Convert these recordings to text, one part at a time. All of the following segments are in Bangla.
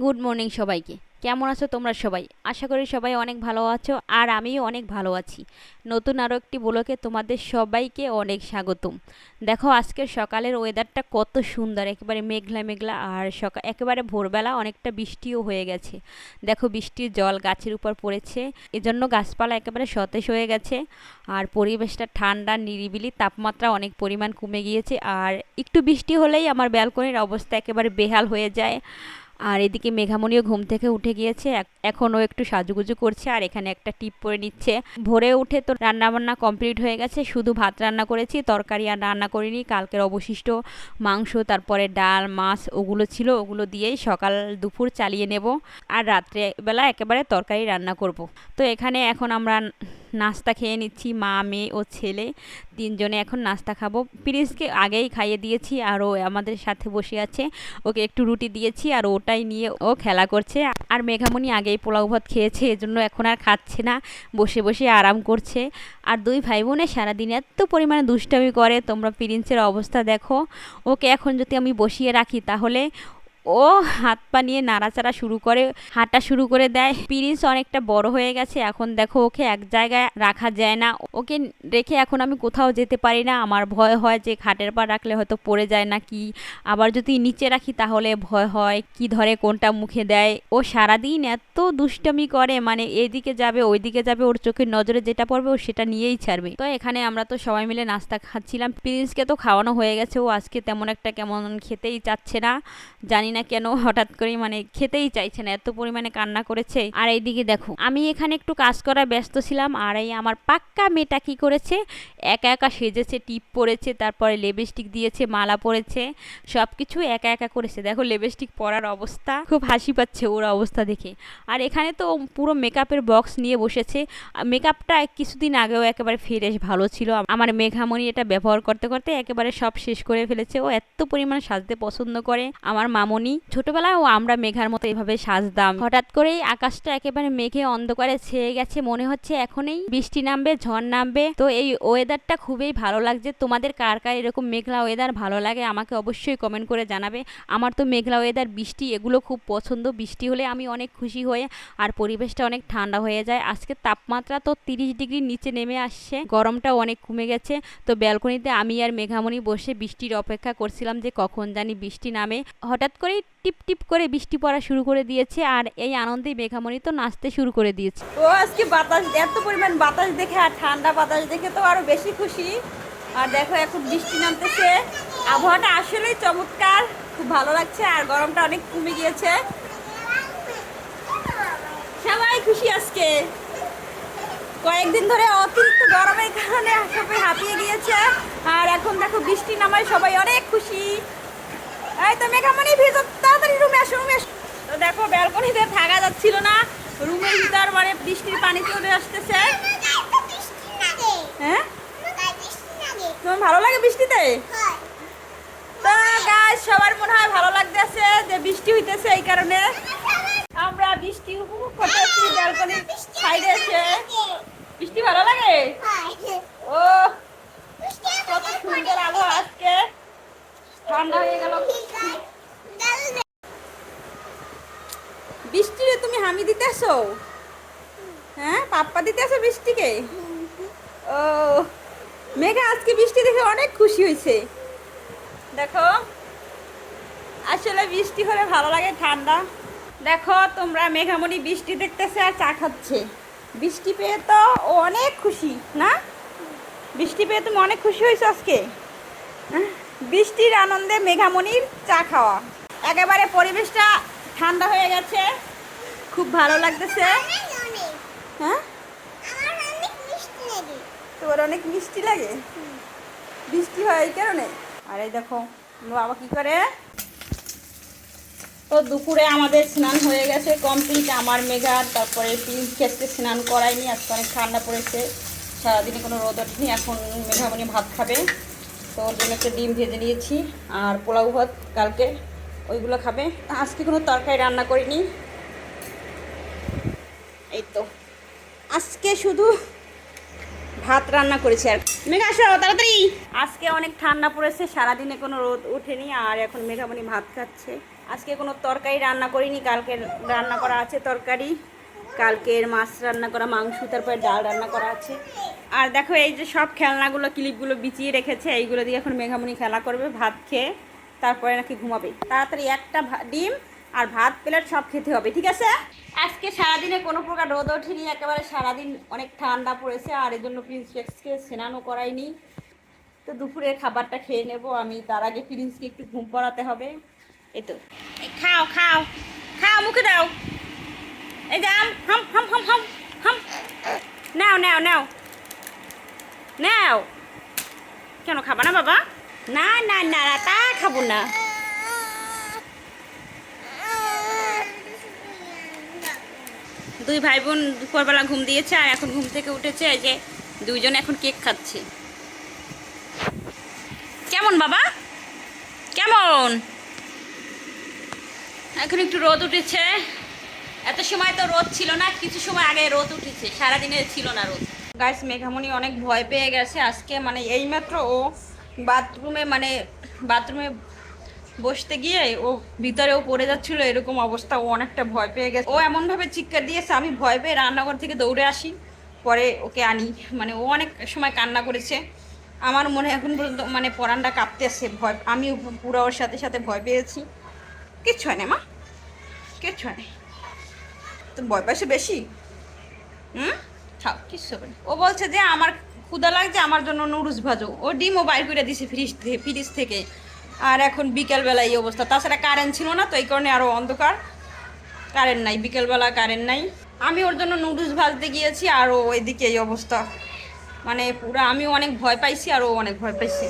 গুড মর্নিং সবাইকে। কেমন আছো তোমরা সবাই? আশা করি সবাই অনেক ভালো আছো আর আমিও অনেক ভালো আছি। নতুন আরও একটি ব্লকে তোমাদের সবাইকে অনেক স্বাগতম। দেখো, আজকের সকালের ওয়েদারটা কত সুন্দর, একেবারে মেঘলা মেঘলা আর সকাল একেবারে ভোরবেলা অনেকটা বৃষ্টিও হয়ে গেছে। দেখো, বৃষ্টির জল গাছের উপর পড়েছে। এজন্য গাছপালা একেবারে সতেজ হয়ে গেছে আর পরিবেশটা ঠান্ডা, নিরিবিলি, তাপমাত্রা অনেক পরিমাণ কমে গিয়েছে। আর একটু বৃষ্টি হলেই আমার ব্যালকনির অবস্থা একেবারে বেহাল হয়ে যায়। আর এদিকে মেঘামণিও ঘুম থেকে উঠে গিয়েছে, এখ- এখনও একটু সাজুগুজু করছে আর এখানে একটা টিপ পরে নিচ্ছে। ভোরে উঠে তো রান্না বান্না কমপ্লিট হয়ে গেছে, শুধু ভাত রান্না করেছি, তরকারি আর রান্না করিনি, কালকের অবশিষ্ট মাংস, তারপরে ডাল, মাছ, ওগুলো ছিল, ওগুলো দিয়েই সকাল দুপুর চালিয়ে নেব। আর রাত্রেবেলা একেবারে তরকারি রান্না করব। তো এখানে এখন আমরা নাস্তা খেয়ে নিচ্ছি, মা, মেয়ে ও ছেলে। তিনজনে এখন নাস্তা খাব। প্রিন্সকে আগেই খাইয়ে দিয়েছি আর ও আমাদের সাথে বসে আছে। ওকে একটু রুটি দিয়েছি আর ওটাই নিয়ে ও খেলা করছে। আর মেঘামণি আগেই পোলাও ভাত খেয়েছে, এজন্য এখন আর খাচ্ছে না। বসে বসে আরাম করছে। আর দুই ভাই বোনে সারাদিন এত পরিমাণে দুষ্টামি করে, তোমরা প্রিন্সের অবস্থা দেখো। ওকে এখন যদি আমি বসিয়ে রাখি তাহলে ও হাত পা নিয়ে নাড়াচাড়া শুরু করে, হাঁটা শুরু করে দেয়। প্রিন্স অনেকটা বড় হয়ে গেছে, এখন দেখো ওকে এক জায়গায় রাখা যায় না। ওকে রেখে এখন আমি কোথাও যেতে পারি না। আমার ভয় হয় যে খাটের পা রাখলে হয়তো পড়ে যায় না কি। আবার যদি নিচে রাখি তাহলে ভয় হয়, কি ধরে কোনটা মুখে দেয়। ও সারাদিন এত দুষ্টামি করে মানে এদিকে যাবে, ওইদিকে যাবে, ওর চোখের নজরে যেটা পড়বে ও সেটা নিয়েই ছাড়বে। তো এখানে আমরা তো সবাই মিলে নাস্তা খাচ্ছিলাম। প্রিন্সকে তো খাওয়ানো হয়ে গেছে। ও আজকে তেমন একটা কেমন খেতেই চাচ্ছে না। জানি না কেন হঠাৎ করে মানে খেতেই চাইছে না, এত পরিমাণে কান্না করেছে। আর এইদিকে দেখো, আমি এখানে একটু কাজ করায় ব্যস্ত ছিলাম, আর এই আমার পাক্কা মেয়েটা কি করেছে? একা একা সেজেছে, টিপ পরেছে, তারপরে লিপস্টিক দিয়েছে, মালা পরেছে সব কিছু একা একা করেছে। দেখো লিপস্টিক পরার অবস্থা, খুব হাসি পাচ্ছে ওর অবস্থা দেখে। আর এখানে তো পুরো মেকআপের বক্স নিয়ে বসেছে। মেকআপটা কিছুদিন আগেও একেবারে ফ্রেশ, ভালো ছিল। আমার মেঘামণি এটা ব্যবহার করতে করতে একেবারে সব শেষ করে ফেলেছে। ও এত পরিমাণ সাজতে পছন্দ করে। আমার মামনি ছোটবেলায় ও আমরা মেঘার মতো এভাবে সাজতাম। হঠাৎ করেই আকাশটা একেবারে মেঘে অন্ধকারে ছেয়ে গেছে, মনে হচ্ছে এখনই বৃষ্টি নামবে, ঝড় নামবে। তো এই ওয়েদারটা খুবই ভালো লাগছে। তোমাদের কার কার এরকম মেঘলা ওয়েদার ভালো লাগে আমাকে অবশ্যই কমেন্ট করে জানাবে। আমার তো মেঘলা ওয়েদার বৃষ্টি এগুলো খুব পছন্দ। বৃষ্টি হলে আমি অনেক খুশি হয়ে আর পরিবেশটা অনেক ঠান্ডা হয়ে যায়। আজকে তাপমাত্রা তো তিরিশ ডিগ্রির নিচে নেমে আসছে, গরমটাও অনেক কমে গেছে। তো ব্যালকনিতে আমি আর মেঘামণি বসে বৃষ্টির অপেক্ষা করছিলাম যে কখন জানি বৃষ্টি নামে। হঠাৎ করেই টিপ টিপ করে বৃষ্টি পড়া শুরু করে দিয়েছে আর এই আনন্দেই মেঘামণি তো নাচতে শুরু করে দিয়েছে। ও, আজকে বাতাস, এত পরিমাণ বাতাস দেখে আর ঠান্ডা বাতাস দেখে তো আরও বেশি খুশি। আর দেখো এখন বৃষ্টি নামতেছে। আবহাওয়াটা আসলেই চমৎকার, খুব ভালো লাগছে আর গরমটা অনেক কমে গিয়েছে। সবাই খুশি আজকে। কয়েকদিন ধরে অতিরিক্ত গরমের কারণে সবাই হাঁপিয়ে গিয়েছে। আর এখন দেখো বৃষ্টি নামায় সবাই অনেক খুশি। এই, তো মেঘামণি ভিতর তাড়াতাড়ি রুমে আসো, রুমে তো দেখো, ব্যালকনিতে থাকা যাচ্ছিল না। রুমের ভিতর মানে বৃষ্টির পানি চলে আসতেছে। হ্যাঁ? তোমার ভালো লাগে বৃষ্টিতে? তো গাছ সবার মনে হয় ভালো লাগতেছে যে বৃষ্টি হইতেছে এই কারণে। আমরা বৃষ্টি উপভোগ করতেছি ব্যালকনির সাইডে এসে। বৃষ্টি ভালো লাগে? ও কত সুন্দর আবহাওয়া আজকে। ঠান্ডা হয়ে গেল বৃষ্টিরে তুমি দিতেছো হ্যাঁ পাপ্পা দিতে দিতেছো বৃষ্টিকে ও, মেঘা আজকে বৃষ্টি দেখে অনেক খুশি হয়েছে। দেখো, আসলে বৃষ্টি হলে ভালো লাগে ঠান্ডা। দেখো, তোমরা মেঘামণি বৃষ্টি দেখতেছে আর চা খাচ্ছে। বৃষ্টি পেয়ে তো ও অনেক খুশি, না? বৃষ্টি পেয়ে তুমি অনেক খুশি হয়েছো আজকে? হ্যাঁ? বৃষ্টির আনন্দে মেঘামণির চা খাওয়া। একেবারে পরিবেশটা ঠান্ডা হয়ে গেছে। খুব ভালো লাগতেছে। হ্যাঁ? তোর অনেক মিষ্টি লাগে? বৃষ্টি হয় এই কারণে? আর এই দেখো, বাবা কি করে? তো দুপুরে আমাদের স্নান হয়ে গেছে কমপ্লিট আমার মেঘার তারপরে প্রিন্স ক্ষেত্রে স্নান করায়নি, আজকে অনেক ঠান্ডা পড়েছে। সারাদিনে কোনো রোদ ওঠেনি, এখন মেঘামণি ভাত খাবে। তো ওর জন্য একটা ডিম ভেজে নিয়েছি, আর পোলাও ভাত কালকে, ওইগুলো খাবে। আজকে কোনো তরকারি রান্না করিনি এই তো আজকে শুধু ভাত রান্না করেছি আর মেঘা, আসো তাড়াতাড়ি। আজকে অনেক ঠান্ডা পড়েছে, সারাদিনে কোনো রোদ ওঠেনি আর এখন মেঘামণি ভাত খাচ্ছে। আজকে কোনো তরকারি রান্না করিনি, কালকে রান্না করা আছে তরকারি। কালকের মাছ রান্না করা, মাংস, তারপরে ডাল রান্না করা আছে। আর দেখো এই যে সব খেলনাগুলো, ক্লিপগুলো বিছিয়ে রেখেছে, এইগুলো দিয়ে এখন মেঘামণি খেলা করবে, ভাত খেয়ে তারপরে নাকি ঘুমাবে। তাড়াতাড়ি একটা ডিম আর ভাত প্লেট সব খেতে হবে ঠিক আছে? আজকে সারাদিনে কোনো প্রকার রোদ ওঠেনি একেবারে সারাদিন অনেক ঠান্ডা পড়েছে আর এই জন্য প্রিন্সেক্সকে স্নানও করাইনি। তো দুপুরের খাবারটা খেয়ে নেব আমি তার আগে প্রিন্সকে একটু ঘুম পড়াতে হবে। এই তো। খাও খাও খাও মুখে দাও। এই যে আম হাম হাম হাম হাম হাম। নাও নাও নাও। নাও। কেন খাবা না বাবা? না না না না, তা খাব না। দুই ভাই বোন দুপুরবেলা ঘুম দিয়েছে আর এখন ঘুম থেকে উঠেছে যে দুইজন এখন কেক খাচ্ছে। কেমন বাবা? কেমন? এখন একটু রোদ উঠেছে। এত সময় তো রোদ ছিল না, কিছু সময় আগে রোদ উঠেছে, সারাদিনে ছিল না রোদ। গাইস মেঘামণি অনেক ভয় পেয়ে গেছে আজকে মানে এইমাত্র ও বাথরুমে মানে বাথরুমে বসতে গিয়ে ও ভিতরে ও পড়ে যাচ্ছিল, এরকম অবস্থা। ও অনেকটা ভয় পেয়ে গেছে। ও এমনভাবে চিৎকার দিয়েছে, আমি ভয় পেয়ে রান্নাঘর থেকে দৌড়ে আসি। পরে ওকে আনি। মানে ও অনেক সময় কান্না করেছে। আমার মনে এখন পর্যন্ত মানে পরানটা কাঁপতে কাঁপতেছে ভয় আমি পুরো ওর সাথে সাথে ভয় পেয়েছি। কিচ্ছু হয় না, মা। কিচ্ছু হয় না। তো ভয় পাইছে বেশি? হুম? থাক, কিচ্ছু হবে ও বলছে যে, আমার ক্ষুদা লাগছে, আমার জন্য নুডলস ভাজো। ও ডিমও বাইর করে দিছে ফ্রিজ থেকে ফ্রিজ থেকে। আর এখন বিকেলবেলা এই অবস্থা। তাছাড়া কারেন্ট ছিল না, তো এই কারণে আরও অন্ধকার। কারেন্ট নাই, বিকেলবেলা কারেন্ট নাই। আমি ওর জন্য নুডলস ভাজতে গিয়েছি, আর ও এদিকে এই অবস্থা। মানে পুরো আমি অনেক ভয় পাইছি, আর ও অনেক ভয় পাইছে।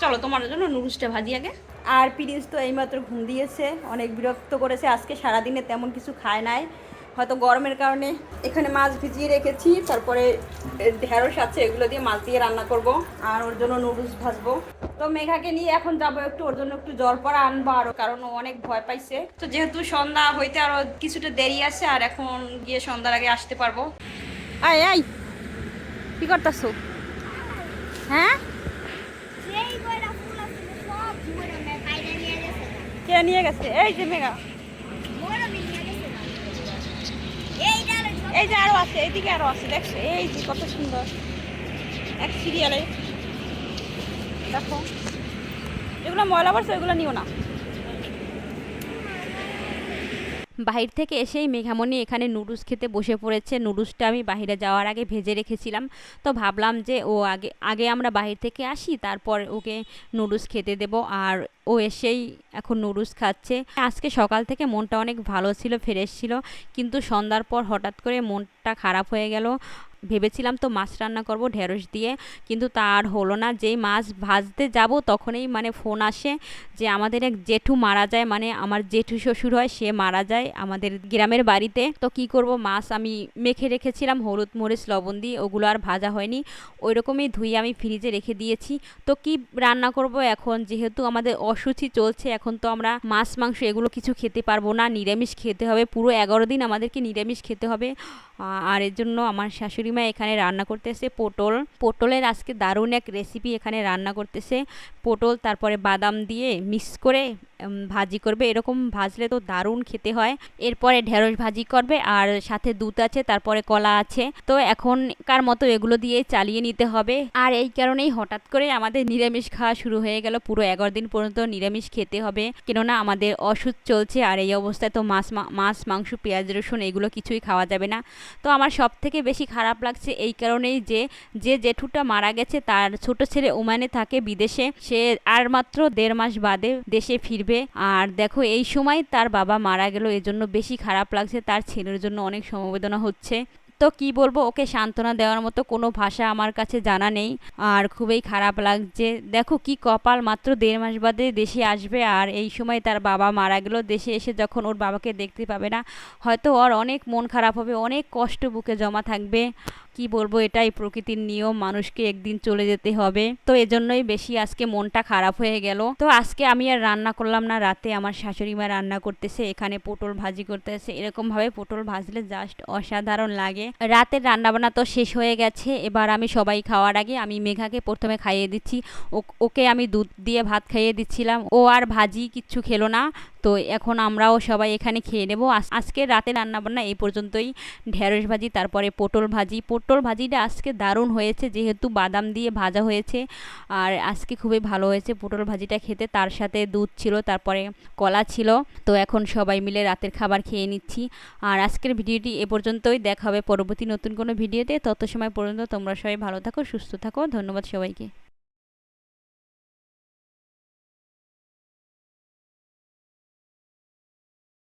চলো, তোমার জন্য নুডলসটা ভাজি আগে। আর প্রিন্স তো এইমাত্র ঘুম দিয়েছে, অনেক বিরক্ত করেছে। আজকে সারাদিনে তেমন কিছু খায় নাই। হয়তো গরমের কারণে এখানে মাছ ভিজিয়ে রেখেছি তারপরে ঢেঁড়স আছে এগুলো দিয়ে মাছ দিয়ে রান্না করব আর ওর জন্য নুডলস ভাজবো। তো মেঘাকে নিয়ে এখন যাব একটু ওর জন্য একটু জল পড়া আনব আরও কারণ ও অনেক ভয় পাইছে। তো যেহেতু সন্ধ্যা হইতে আরও কিছুটা দেরি আছে আর এখন গিয়ে সন্ধ্যার আগে আসতে পারব। আয় আয় কি করতেছো? হ্যাঁ? কে নিয়ে গেছে? এই যে মেঘা মরে নিয়ে গেছে এই ডালে এই যে আরও আছে, এইদিকে আরও আছে, দেখছ? এই যে কত সুন্দর এক সিরিয়ালে দেখো। এগুলো ময়লা পড়ছে, ওইগুলো নিও না। বাহির থেকে এসেই মেঘামণি এখানে নুডলস খেতে বসে পড়েছে। নুডলসটা আমি বাহিরে যাওয়ার আগে ভেজে রেখেছিলাম। তো ভাবলাম যে ও আগে আগে আমরা বাহির থেকে আসি, তারপর ওকে নুডলস খেতে দেব। আর ও এসেই এখন নুডলস খাচ্ছে। আজকে সকাল থেকে মনটা অনেক ভালো ছিল, ফ্রেশ ছিল। কিন্তু সন্ধ্যার পর হঠাৎ করে মনটা খারাপ হয়ে গেল। ভেবেছিলাম তো মাছ রান্না করব ঢেঁড়স দিয়ে, কিন্তু তা আর হলো না। যেই মাছ ভাজতে যাব তখনই মানে ফোন আসে যে আমাদের এক জেঠু মারা যায় মানে আমার জেঠু শ্বশুর হয়, সে মারা যায় আমাদের গ্রামের বাড়িতে। তো কি করব, মাছ আমি মেখে রেখেছিলাম, হলুদ, মরিচ, লবণ দিয়ে, ওগুলো আর ভাজা হয়নি। ওই রকমই ধুয়ে আমি ফ্রিজে রেখে দিয়েছি। তো কি রান্না করব এখন? যেহেতু আমাদের অসুচি চলছে, এখন তো আমরা মাছ, মাংস এগুলো কিছু খেতে পারব না। নিরামিষ খেতে হবে, পুরো এগারো দিন আমাদেরকে নিরামিষ খেতে হবে। আর এর জন্য আমার শাশুড়ি মা এখানে রান্না করতেছে পটল। পটলের আজকে দারুণ এক রেসিপি এখানে রান্না করতেছে। পটল, তারপরে বাদাম দিয়ে মিক্স করে ভাজি করবে। এরকম ভাজলে তো দারুণ খেতে হয়। এরপরে ঢেঁড়স ভাজি করবে আর সাথে দুধ আছে, তারপরে কলা আছে। তো এখনকার মতো এগুলো দিয়ে চালিয়ে নিতে হবে? আর এই কারণেই হঠাৎ করে আমাদের নিরামিষ খাওয়া শুরু হয়ে গেল। পুরো এগারো দিন পর্যন্ত নিরামিষ খেতে হবে। কেননা আমাদের অসুখ চলছে আর এই অবস্থায় তো মাছ মাছ, মাংস, পেঁয়াজ, রসুন এগুলো কিছুই খাওয়া যাবে না। তো আমার সব থেকে বেশি খারাপ লাগছে এই কারণেই যে যে জেঠুটা মারা গেছে, তার ছোট ছেলে ওমানে থাকে বিদেশে। সে আর মাত্র দেড় মাস বাদে দেশে ফিরবে। আর দেখো, এই সময় তার বাবা মারা গেল, এজন্য বেশি খারাপ লাগছে, তার ছেলের জন্য অনেক সমবেদনা হচ্ছে। তো কি বলব, ওকে সান্ত্বনা দেওয়ার মতো কোনো ভাষা আমার কাছে জানা নেই, আর খুবই খারাপ লাগছে। দেখো, কি কপাল, মাত্র দেড় মাস বাদে দেশে আসবে, আর এই সময় তার বাবা মারা গেল, দেশে এসে যখন ওর বাবাকে দেখতে পাবে না, হয়তো ওর অনেক মন খারাপ হবে, অনেক কষ্ট বুকে জমা থাকবে। কি বলব এটাই, প্রকৃতির নিয়ম, মানুষকে একদিন চলে যেতে হবে। তো এজন্যই বেশি আজকে মনটা খারাপ হয়ে গেল। তো আজকে আমি আর রান্না করলাম না, রাতে আমার শাশুড়ি মা রান্না করতেছে, এখানে পটল ভাজি করতেছে। এরকম ভাবে পটল ভাজলে জাস্ট অসাধারণ লাগে। রাতের রান্নাবান্না তো শেষ হয়ে গেছে, এবার আমি সবাই খাওয়ার আগে আমি মেঘাকে প্রথমে খাইয়ে দিচ্ছি। ওকে আমি দুধ দিয়ে ভাত খাইয়ে দিচ্ছিলাম। ও আর ভাজি কিচ্ছু খেলো না। তো এখন আমরাও সবাই এখানে খেয়ে নেব। আজ- আজকে রাতে রান্নাবান্না এই পর্যন্তই। ঢেঁড়স ভাজি, তারপরে পটল ভাজি। পটল ভাজিটা আজকে দারুণ হয়েছে, যেহেতু বাদাম দিয়ে ভাজা হয়েছে। আর আজকে খুবই ভালো হয়েছে পটল ভাজিটা খেতে। তার সাথে দুধ ছিল, তারপরে কলা ছিল। তো এখন সবাই মিলে রাতের খাবার খেয়ে নিচ্ছি। আর আজকের ভিডিওটি এ পর্যন্তই। দেখা হবে পরবর্তী নতুন কোনো ভিডিওতে। তত সময় পর্যন্ত তোমরা সবাই ভালো থাকো, সুস্থ থাকো। ধন্যবাদ সবাইকে।